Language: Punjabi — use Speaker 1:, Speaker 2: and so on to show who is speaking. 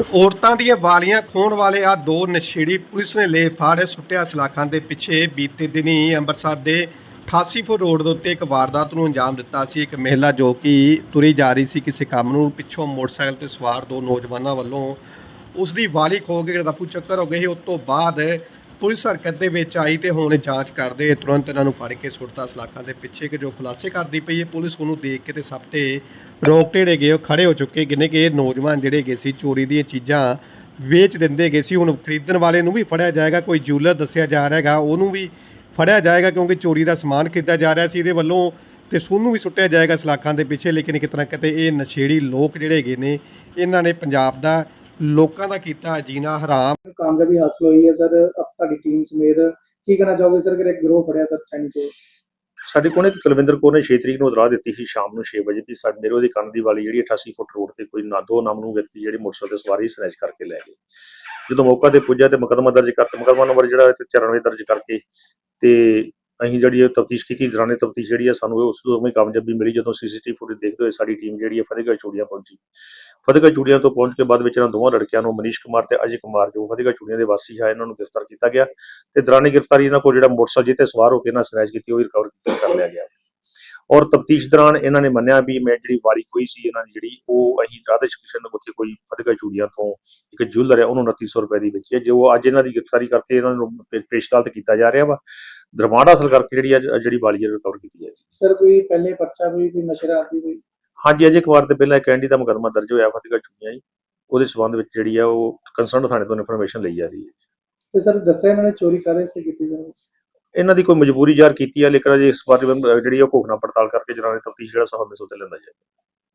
Speaker 1: ਔਰਤਾਂ ਦੀਆਂ ਵਾਲੀਆਂ ਖੋਣ ਵਾਲੇ ਆ ਦੋ ਨਸ਼ੇੜੀ ਪੁਲਿਸ ਨੇ ਲੈ ਫਾੜ, ਸੁੱਟਿਆ ਸਲਾਖਾਂ ਦੇ ਪਿੱਛੇ। ਬੀਤੇ ਦਿਨੀ ਅੰਮ੍ਰਿਤਸਰ ਦੇ 88 ਫੁੱਟ ਰੋਡ ਦੇ ਉੱਤੇ ਇੱਕ ਵਾਰਦਾਤ ਨੂੰ ਅੰਜਾਮ ਦਿੱਤਾ ਸੀ। ਇੱਕ ਮਹਿਲਾ ਜੋ ਕਿ ਤੁਰੀ ਜਾ ਰਹੀ ਸੀ ਕਿਸੇ ਕੰਮ ਨੂੰ, ਪਿੱਛੋਂ ਮੋਟਰਸਾਈਕਲ ਤੇ ਸਵਾਰ ਦੋ ਨੌਜਵਾਨਾਂ ਵੱਲੋਂ ਉਸ ਦੀ ਵਾਲੀ ਖੋ ਕੇ ਰਫੂ ਚੱਕਰ ਹੋ ਗਏ ਸੀ। ਉਸ ਤੋਂ ਬਾਅਦ ਪੁਲਿਸ ਹਰਕਤ ਦੇ ਵਿੱਚ ਆਈ ਤੇ ਹੁਣ ਜਾਂਚ ਕਰਦੇ ਤੁਰੰਤ ਇਹਨਾਂ ਨੂੰ ਫੜ ਕੇ ਸੁੱਟਤਾ। ਸਲਾਖਾਂ ਦੇ ਪਿੱਛੇ ਕਿ ਜੋ ਖੁਲਾਸੇ ਕਰਦੀ ਪਈ ਹੈ, ਪੁਲਿਸ ਉਹਨੂੰ ਦੇਖ ਕੇ ਤੇ ਸਭ ਤੇ ਰੋਕ ਢੇੜੇ ਗਏ, ਉਹ ਖੜੇ ਹੋ ਚੁੱਕੇ ਕਿਨੇ ਕਿ ਇਹ ਨੌਜਵਾਨ ਜਿਹੜੇ ਗਏ ਸੀ, ਚੋਰੀ ਦੀਆਂ ਚੀਜ਼ਾਂ ਵੇਚ ਦਿੰਦੇ ਗਏ ਸੀ, ਹੁਣ ਖਰੀਦਣ ਵਾਲੇ ਨੂੰ ਵੀ ਫੜਿਆ ਜਾਏਗਾ, ਕੋਈ ਜੂਲਰ ਦੱਸਿਆ ਜਾ ਰਿਹਾ ਹੈਗਾ, ਉਹਨੂੰ ਵੀ ਫੜਿਆ ਜਾਏਗਾ ਕਿਉਂਕਿ ਚੋਰੀ ਦਾ ਸਮਾਨ ਖਰੀਦਿਆ ਜਾ ਰਿਹਾ ਸੀ, ਇਹਦੇ ਵੱਲੋਂ ਤੇ ਸੋਨੂੰ ਵੀ ਸੁੱਟਿਆ ਜਾਏਗਾ ਸਲਾਖਾਂ ਦੇ ਪਿੱਛੇ, ਲੇਕਿਨ ਕਿਤੇ ਨਾ ਕਿਤੇ ਇਹ ਨਸ਼ੇੜੀ ਲੋਕ ਜਿਹੜੇ ਹੈਗੇ ਨੇ, ਇਹਨਾਂ ਨੇ ਪੰਜਾਬ ਦਾ ਲੋਕਾਂ ਦਾ ਕੀਤਾ ਜੀਣਾ ਹਰਾਮ।
Speaker 2: ਕਾਮਯਾਬੀ ਹਾਸਲ ਹੋਈ ਹੈ, ਸਰ ਅਬ ਤੁਹਾਡੀ ਟੀਮ ਸਮੇਤ ਕੀ ਕਹਿਣਾ ਚਾਹੋਗੇ, ਸਰ, ਕਿ ਇੱਕ ਗਰੋਹ ਫੜਿਆ ਸਰ ਚੈਨੀ ਤੋਂ?
Speaker 3: ਸਾਡੇ ਕੋਲ ਇੱਕ ਕੁਲਵਿੰਦਰ ਕੌਰ ਨੇ 6 ਤਰੀਕ ਨੂੰ ਇਤਲਾਹ ਦਿੱਤੀ ਸੀ ਸ਼ਾਮ ਨੂੰ 6 ਵਜੇ ਵੀ ਸਾਡੇ ਮੇਰੇ ਉਹਦੀ ਕੰਨ ਦੀ ਵਾਲੀ ਜਿਹੜੀ 88 ਫੁੱਟ ਰੋਡ ਤੇ ਕੋਈ ਨਾ ਦੋ ਨਾਮਨੂ ਵਿਅਕਤੀ ਜਿਹੜੇ ਮੋਟਰਸਾਈਕਲ ਤੇ ਸਵਾਰੀ ਸਨੈਚ ਕਰਕੇ ਲੈ ਗਏ। ਜਦੋਂ ਮੌਕਾ ਤੇ ਪੁੱਜਿਆ ਤੇ ਮੁਕੱਦਮਾ ਦਰਜ ਕਰ ਮੁਕੱਦਮਾ ਨੰਬਰ ਜਿਹੜਾ 94 ਦਰਜ ਕਰਕੇ ਤੇ ਅਸੀਂ ਜਿਹੜੀ ਇਹ ਤਫਤੀਸ਼ ਕੀਤੀ ਦੌਰਾਨੇ ਤਫਤੀਸ਼ ਜਿਹੜੀ ਹੈ ਸਾਨੂੰ ਉਸ ਤੋਂ ਕਾਮਯਾਬੀ ਮਿਲੀ ਜਦੋਂ ਸੀਸੀਟੀਵੀ ਫੁਟੇਜ ਦੇਖਦੇ ਹੋਏ ਸਾਡੀ ਟੀਮ ਜਿਹੜੀ ਹੈ ਫਤਿਹਗੜ੍ਹ ਚੂੜੀਆਂ ਪਹੁੰਚੀ। ਫਤਿਹਗੜ੍ਹ ਚੂੜੀਆਂ ਤੋਂ ਪਹੁੰਚ ਕੇ ਬਾਅਦ ਵਿੱਚ ਇਹਨਾਂ ਦੋਵਾਂ ਲੜਕਿਆਂ ਨੂੰ ਮਨੀਸ਼ ਕੁਮਾਰ ਤੇ ਅਜੇ ਕੁਮਾਰ, ਜੋ ਫਤਿਹਗੜ੍ਹ ਚੂੜੀਆਂ ਦੇ ਵਾਸੀ ਹੈ ਇਹਨਾਂ ਨੂੰ ਗ੍ਰਿਫਤਾਰ ਕੀਤਾ ਗਿਆ। ਤੇ ਦੌਰਾਨੇ ਗ੍ਰਿਫਤਾਰੀ ਇਹਨਾਂ ਕੋਲ ਜਿਹੜਾ ਮੋਟਰਸਾਈਕਲ ਜਿੱਤੇ ਸਵਾਰ ਹੋ ਕੇ ਇਹਨਾਂ ਸਨੈਚ ਕੀਤੀ ਉਹ ਰਿਕਵਰ ਕਰ ਲਿਆ ਗਿਆ। ਔਰ ਤਫਤੀਸ਼ ਦੌਰਾਨ ਇਹਨਾਂ ਨੇ ਮੰਨਿਆ ਵੀ ਮੈਂ ਜਿਹੜੀ ਵਾਲੀ ਹੋਈ ਸੀ ਇਹਨਾਂ ਦੀ ਜਿਹੜੀ ਉਹ ਅਸੀਂ ਰਾਧੇ ਕ੍ਰਿਸ਼ਨ ਨੂੰ ਉੱਥੇ ਕੋਈ ਫਤਿਹਗੜ੍ਹ ਚੂੜੀਆਂ ਤੋਂ ਇੱਕ ਜੁਐਲਰ ਹੈ ਉਹਨੂੰ 2900 ਰੁਪਏ ਦੀ ਵੇਚੀ ਹੈ ਜੋ ਅੱਜ ਇਹਨਾਂ ਦੀ ਗ੍ਰਿਫਤਾਰੀ ਕਰਕੇ ਇਹਨਾਂ ਨੂੰ ਪੇ- ਪੇਸ਼ ਅਦਾਲਤ ਕੀਤਾ ਜਾ ਰਿਹਾ ਵਾ। ਰਿਮਾਂਡ ਹਾਸਲ ਕਰਕੇ ਜਿਹੜੀ ਅੱਜ ਜਿਹੜੀ ਵਾਲੀ ਰਿਕਵਰ ਕੀਤੀ ਹੈ
Speaker 2: ਸਰ ਕੋਈ ਪਹਿਲੇ ਪਰਚਾ ਵੀ ਕੋਈ ਨਸ਼ਾ ਆਦੀ ਕੋਈ?
Speaker 3: ਹਾਂਜੀ ਅਜੇ ਇੱਕ ਵਾਰ ਤੇ ਪਹਿਲਾਂ ਇੱਕ ਐਂਡੀ ਦਾ ਮੁਕੱਦਮਾ ਦਰਜ ਹੋਇਆ ਫਤਿਹਗੜ੍ਹ ਚੂੜੀਆਂ ਜੀ ਉਹਦੇ ਸਬੰਧ ਵਿੱਚ ਜਿਹੜੀ ਹੈ ਉਹ ਕੰਸਰਨ ਥਾਣੇ ਤੋਂ ਇਨਫੋਰਮੇਸ਼ਨ ਲਈ ਜਾ ਰਹੀ ਹੈ।
Speaker 2: ਤੇ ਸਰ ਦੱਸਿਆ ਇਹਨਾਂ ਨੇ ਚੋਰੀ ਕਾਹਦੇ ਸੇ ਕੀਤੀ ਸਰ
Speaker 3: ਇਹਨਾਂ ਦੀ ਕੋਈ ਮਜਬੂਰੀ ਜ਼ਾਹਰ ਕੀਤੀ ਹੈ ਲੇਕਿਨ ਅਜੇ ਇਸ ਬਾਰੇ ਜਿਹੜੀ ਉਹ ਘੋਖਣਾ ਪੜਤਾਲ ਕਰਕੇ ਜਨਾਨੇ ਤਫਤੀਸ਼ ਜਿਹੜਾ ਸਭ ਮਿਸ ਉਤੇ ਲੈਂਦਾ ਜਾਏ